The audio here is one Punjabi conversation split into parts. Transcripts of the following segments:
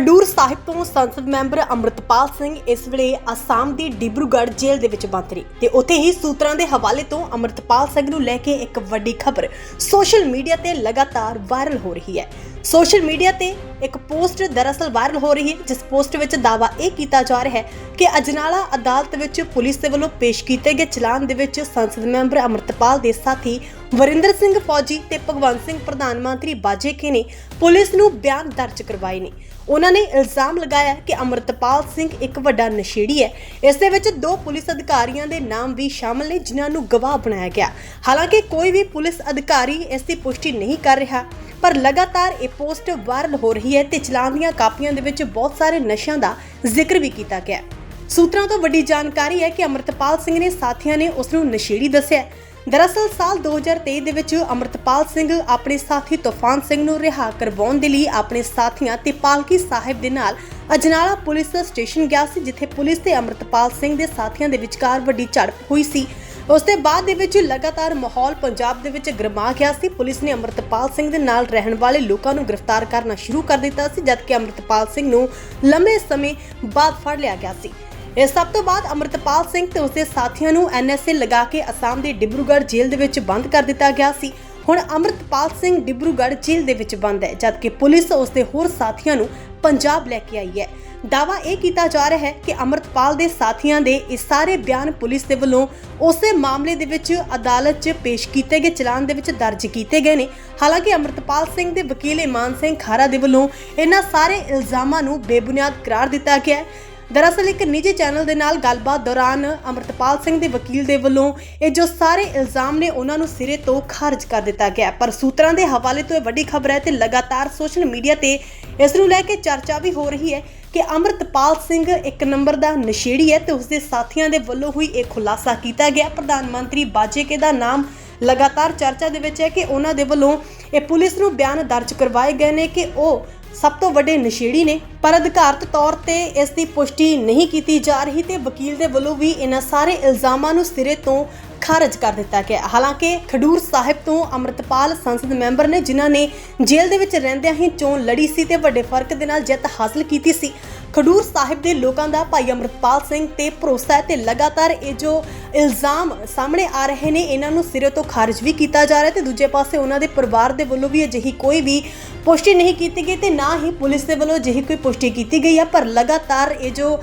ਖਡੂਰ ਸਾਹਿਬ ਤੋਂ ਸੰਸਦ ਮੈਂਬਰ ਅੰਮ੍ਰਿਤਪਾਲ ਸਿੰਘ ਇਸ ਵੇਲੇ ਅਸਾਮ ਦੀ ਡਿਬਰੂਗੜ੍ਹ ਜੇਲ੍ਹ ਦੇ ਵਿੱਚ ਬੰਦ ਨੇ ਤੇ ਉੱਥੇ ਹੀ ਸੂਤਰਾਂ ਦੇ ਹਵਾਲੇ ਤੋਂ ਅੰਮ੍ਰਿਤਪਾਲ ਸਿੰਘ ਨੂੰ ਲੈ ਕੇ ਇੱਕ ਵੱਡੀ ਖਬਰ ਸੋਸ਼ਲ ਮੀਡੀਆ ਤੇ ਲਗਾਤਾਰ ਵਾਇਰਲ ਹੋ ਰਹੀ ਹੈ। ਸੋਸ਼ਲ ਮੀਡੀਆ ਤੇ ਇੱਕ ਪੋਸਟ ਦਰਅਸਲ ਵਾਇਰਲ ਹੋ ਰਹੀ ਹੈ, ਜਿਸ ਪੋਸਟ ਵਿੱਚ ਦਾਅਵਾ ਇਹ ਕੀਤਾ ਜਾ ਰਿਹਾ ਹੈ ਕਿ ਅਜਨਾਲਾ ਅਦਾਲਤ ਵਿੱਚ ਪੁਲਿਸ ਦੇ ਵੱਲੋਂ ਪੇਸ਼ ਕੀਤੇ ਗਏ ਚਲਾਨ ਦੇ ਵਿੱਚ ਸੰਸਦ ਮੈਂਬਰ ਅੰਮ੍ਰਿਤਪਾਲ ਦੇ ਸਾਥੀ ਵਰਿੰਦਰ ਸਿੰਘ ਫੌਜੀ ਤੇ ਭਗਵੰਤ ਸਿੰਘ ਪ੍ਰਧਾਨ ਮੰਤਰੀ ਬਾਜੇਕੇ ਨੇ ਪੁਲਿਸ ਨੂੰ ਬਿਆਨ ਦਰਜ ਕਰਵਾਏ ਨੇ। ਉਹਨਾਂ ਨੇ ਇਲਜ਼ਾਮ ਲਗਾਇਆ ਕਿ ਅੰਮ੍ਰਿਤਪਾਲ ਸਿੰਘ ਇੱਕ ਵੱਡਾ ਨਸ਼ੇੜੀ ਹੈ। ਇਸ ਦੇ ਵਿੱਚ ਦੋ ਪੁਲਿਸ ਅਧਿਕਾਰੀਆਂ ਦੇ ਨਾਮ ਵੀ ਸ਼ਾਮਲ ਨੇ, ਜਿਨ੍ਹਾਂ ਨੂੰ ਗਵਾਹ ਬਣਾਇਆ ਗਿਆ। ਹਾਲਾਂਕਿ ਕੋਈ ਵੀ ਪੁਲਿਸ ਅਧਿਕਾਰੀ ਇਸ ਦੀ ਪੁਸ਼ਟੀ ਨਹੀਂ ਕਰ ਰਿਹਾ, ਪਰ ਲਗਾਤਾਰ ਇਹ ਪੋਸਟ ਵਾਇਰਲ ਹੋ ਰਹੀ ਹੈ ਤੇ ਚਲਾਨ ਦੀਆਂ ਕਾਪੀਆਂ ਦੇ ਵਿੱਚ ਬਹੁਤ ਸਾਰੇ ਨਸ਼ਿਆਂ ਦਾ ਜ਼ਿਕਰ ਵੀ ਕੀਤਾ ਗਿਆ ਸੂਤਰਾਂ ਤੋਂ ਵੱਡੀ ਜਾਣਕਾਰੀ ਹੈ ਕਿ ਅੰਮ੍ਰਿਤਪਾਲ ਸਿੰਘ ਨੇ ਸਾਥੀਆਂ ਨੇ ਉਸ ਨੂੰ ਨਸ਼ੇੜੀ ਦੱਸਿਆ ਦਰਅਸਲ ਸਾਲ 2023 ਦੇ ਵਿੱਚ ਅੰਮ੍ਰਿਤਪਾਲ ਸਿੰਘ ਆਪਣੇ ਸਾਥੀ ਤੂਫਾਨ ਸਿੰਘ ਨੂੰ ਰਿਹਾ ਕਰਵਾਉਣ ਦੇ ਲਈ ਆਪਣੇ ਸਾਥੀਆਂ ਤੇ ਪਾਲਕੀ ਸਾਹਿਬ ਦੇ ਨਾਲ ਅਜਨਾਲਾ ਪੁਲਿਸ ਸਟੇਸ਼ਨ ਗਿਆ ਸੀ, ਜਿੱਥੇ ਪੁਲਿਸ ਤੇ ਅੰਮ੍ਰਿਤਪਾਲ ਸਿੰਘ ਦੇ ਸਾਥੀਆਂ ਦੇ ਵਿਚਕਾਰ ਵੱਡੀ ਝੜਪ ਹੋਈ ਸੀ। ਉਸ ਦੇ ਬਾਅਦ ਦੇ ਵਿੱਚ ਲਗਾਤਾਰ ਮਾਹੌਲ ਪੰਜਾਬ ਦੇ ਵਿੱਚ ਗਰਮਾ ਗਿਆ ਸੀ। ਪੁਲਿਸ ਨੇ ਅੰਮ੍ਰਿਤਪਾਲ ਸਿੰਘ ਦੇ ਨਾਲ ਰਹਿਣ ਵਾਲੇ ਲੋਕਾਂ ਨੂੰ ਗ੍ਰਿਫਤਾਰ ਕਰਨਾ ਸ਼ੁਰੂ ਕਰ ਦਿੱਤਾ ਸੀ, ਜਦਕਿ ਅੰਮ੍ਰਿਤਪਾਲ ਸਿੰਘ ਨੂੰ ਲੰਬੇ ਸਮੇਂ ਬਾਅਦ ਫੜ ਲਿਆ ਗਿਆ ਸੀ। ਇਸ ਸਭ ਤੋਂ ਬਾਅਦ ਅੰਮ੍ਰਿਤਪਾਲ ਸਿੰਘ ਤੇ ਉਸਦੇ ਸਾਥੀਆਂ ਨੂੰ ਐਨਐਸਏ ਲਗਾ ਕੇ ਅਸਾਮ ਦੇ ਡਿਬਰੂਗੜ੍ਹ ਜੇਲ੍ਹ ਦੇ ਵਿੱਚ ਬੰਦ ਕਰ ਦਿੱਤਾ ਗਿਆ ਸੀ। ਹੁਣ ਅੰਮ੍ਰਿਤਪਾਲ ਸਿੰਘ ਡਿਬਰੂਗੜ੍ਹ ਜੇਲ੍ਹ ਦੇ ਵਿੱਚ ਬੰਦ ਹੈ, ਜਦਕਿ ਪੁਲਿਸ ਉਸਦੇ ਹੋਰ ਸਾਥੀਆਂ ਨੂੰ ਪੰਜਾਬ ਲੈ ਕੇ ਆਈ ਹੈ। ਦਾਵਾ ਇਹ ਕੀਤਾ ਜਾ ਰਿਹਾ ਹੈ ਕਿ ਅੰਮ੍ਰਿਤਪਾਲ ਦੇ ਸਾਥੀਆਂ ਦੇ ਇਹ ਸਾਰੇ ਬਿਆਨ ਪੁਲਿਸ ਦੇ ਵੱਲੋਂ ਉਸੇ ਮਾਮਲੇ ਦੇ ਵਿੱਚ ਅਦਾਲਤ 'ਚ ਪੇਸ਼ ਕੀਤੇ ਗਏ, ਚਲਾਨ ਦੇ ਵਿੱਚ ਦਰਜ ਕੀਤੇ ਗਏ ਨੇ। ਹਾਲਾਂਕਿ ਅੰਮ੍ਰਿਤਪਾਲ ਸਿੰਘ ਦੇ ਵਕੀਲ ਇਮਾਨ ਸਿੰਘ ਖਾਰਾ ਦੇ ਵੱਲੋਂ ਇਹਨਾਂ ਸਾਰੇ ਇਲਜ਼ਾਮਾਂ ਨੂੰ ਬੇਬੁਨਿਆਦ ਕਰਾਰ ਦਿੱਤਾ ਗਿਆ ਹੈ। ਦਰਅਸਲ ਇੱਕ ਨਿੱਜੀ ਚੈਨਲ ਦੇ ਨਾਲ ਗੱਲਬਾਤ ਦੌਰਾਨ ਅਮਰਤਪਾਲ ਸਿੰਘ ਦੇ ਵਕੀਲ ਦੇ ਵੱਲੋਂ ਇਹ ਜੋ ਸਾਰੇ ਇਲਜ਼ਾਮ ਨੇ ਉਹਨਾਂ ਨੂੰ ਸਿਰੇ ਤੋਂ ਖਾਰਜ ਕਰ ਦਿੱਤਾ ਗਿਆ ਪਰ ਸੂਤਰਾਂ ਦੇ ਹਵਾਲੇ ਤੋਂ ਇਹ ਵੱਡੀ ਖਬਰ ਹੈ ਤੇ ਲਗਾਤਾਰ ਸੋਸ਼ਲ ਮੀਡੀਆ ਤੇ ਇਸ ਨੂੰ ਲੈ ਕੇ ਚਰਚਾ ਵੀ ਹੋ ਰਹੀ ਹੈ ਕਿ ਅਮਰਤਪਾਲ ਸਿੰਘ ਇੱਕ ਨੰਬਰ ਦਾ ਨਸ਼ੇੜੀ ਹੈ ਤੇ ਉਸਦੇ ਸਾਥੀਆਂ ਦੇ ਵੱਲੋਂ ਹੋਈ ਇਹ ਖੁਲਾਸਾ ਕੀਤਾ ਗਿਆ ਪ੍ਰਧਾਨ ਮੰਤਰੀ ਬਾਜੇਕੇ ਦਾ ਨਾਮ ਲਗਾਤਾਰ ਚਰਚਾ ਦੇ ਵਿੱਚ ਹੈ ਕਿ ਉਹਨਾਂ ਦੇ ਵੱਲੋਂ ਇਹ ਪੁਲਿਸ ਨੂੰ ਬਿਆਨ ਦਰਜ ਕਰਵਾਏ ਗਏ ਨੇ ਕਿ ਉਹ ਸਭ ਤੋਂ ਵੱਡੇ ਨਸ਼ੇੜੀ ਨੇ, ਪਰ ਅਧਿਕਾਰਤ ਤੌਰ ਤੇ ਇਸ ਦੀ ਪੁਸ਼ਟੀ ਨਹੀਂ ਕੀਤੀ ਜਾ ਰਹੀ ਤੇ ਵਕੀਲ ਦੇ ਵੱਲੋਂ ਵੀ ਇਹਨਾਂ ਸਾਰੇ ਇਲਜ਼ਾਮਾਂ ਨੂੰ ਸਿਰੇ ਤੋਂ ਖਾਰਜ ਕਰ ਦਿੱਤਾ ਗਿਆ। ਹਾਲਾਂਕਿ ਖਡੂਰ ਸਾਹਿਬ ਤੋਂ ਅੰਮ੍ਰਿਤਪਾਲ ਸੰਸਦ ਮੈਂਬਰ ਨੇ, ਜਿਨ੍ਹਾਂ ਨੇ ਜੇਲ੍ਹ ਦੇ ਵਿੱਚ ਰਹਿੰਦਿਆਂ ਹੀ ਚੋਣ ਲੜੀ ਸੀ ਤੇ ਵੱਡੇ ਫ਼ਰਕ ਦੇ ਨਾਲ ਜਿੱਤ ਹਾਸਲ ਕੀਤੀ ਸੀ। ਖਡੂਰ ਸਾਹਿਬ ਦੇ ਲੋਕਾਂ ਦਾ ਭਾਈ ਅੰਮ੍ਰਿਤਪਾਲ ਸਿੰਘ ਤੇ ਭਰੋਸਾ ਹੈ ਤੇ ਲਗਾਤਾਰ ਇਹ ਜੋ ਇਲਜ਼ਾਮ ਸਾਹਮਣੇ ਆ ਰਹੇ ਨੇ, ਇਹਨਾਂ ਨੂੰ ਸਿਰੇ ਤੋਂ ਖਾਰਜ ਵੀ ਕੀਤਾ ਜਾ ਰਿਹਾ ਤੇ ਦੂਜੇ ਪਾਸੇ ਉਹਨਾਂ ਦੇ ਪਰਿਵਾਰ ਦੇ ਵੱਲੋਂ ਵੀ ਅਜਿਹੀ ਕੋਈ ਵੀ ਪੁਸ਼ਟੀ ਨਹੀਂ ਕੀਤੀ ਗਈ ਤੇ ਨਾ ਹੀ ਪੁਲਿਸ ਦੇ ਵੱਲੋਂ ਅਜਿਹੀ ਕੋਈ ਪੁਸ਼ਟੀ ਕੀਤੀ ਗਈ ਹੈ। ਪਰ ਲਗਾਤਾਰ ਇਹ ਜੋ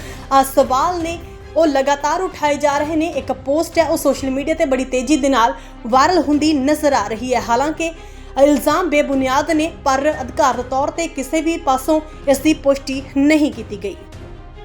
ਸਵਾਲ ਨੇ, ਉਹ ਲਗਾਤਾਰ ਉਠਾਏ ਜਾ ਰਹੇ ਨੇ। ਇੱਕ ਪੋਸਟ ਹੈ, ਉਹ ਸੋਸ਼ਲ ਮੀਡੀਆ ਤੇ ਬੜੀ ਤੇਜ਼ੀ ਦੇ ਨਾਲ ਵਾਇਰਲ ਹੁੰਦੀ ਨਜ਼ਰ ਆ ਰਹੀ ਹੈ। ਹਾਲਾਂਕਿ ਇਲਜ਼ਾਮ ਬੇਬੁਨਿਆਦ ਨੇ ਪਰ ਅਧਿਕਾਰਤ ਤੌਰ ਤੇ ਕਿਸੇ ਵੀ ਪਾਸੋਂ ਇਸ ਦੀ ਪੁਸ਼ਟੀ ਨਹੀਂ ਕੀਤੀ ਗਈ।